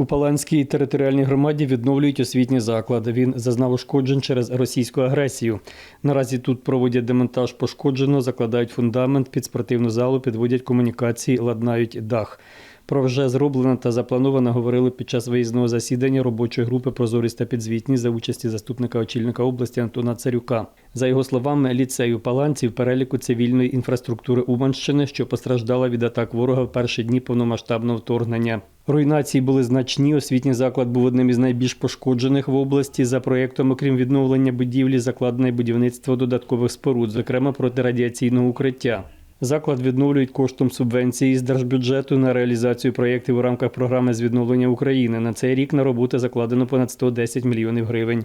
У Паланській територіальній громаді відновлюють освітній заклад. Він зазнав ушкоджень через російську агресію. Наразі тут проводять демонтаж пошкодженого, закладають фундамент під спортивну залу, підводять комунікації, ладнають дах. Про вже зроблене та заплановане говорили під час виїзного засідання робочої групи Прозорість та підзвітність за участі заступника очільника області Антона Царюка. За його словами, ліцей у Паланці в переліку цивільної інфраструктури Уманщини, що постраждала від атак ворога в перші дні повномасштабного вторгнення. Руйнації були значні. Освітній заклад був одним із найбільш пошкоджених в області. За проєктом, окрім відновлення будівлі, закладене будівництво додаткових споруд, зокрема протирадіаційного укриття. Заклад відновлюють коштом субвенції з держбюджету на реалізацію проєктів у рамках програми з відновлення України. На цей рік на роботи закладено понад 110 мільйонів гривень.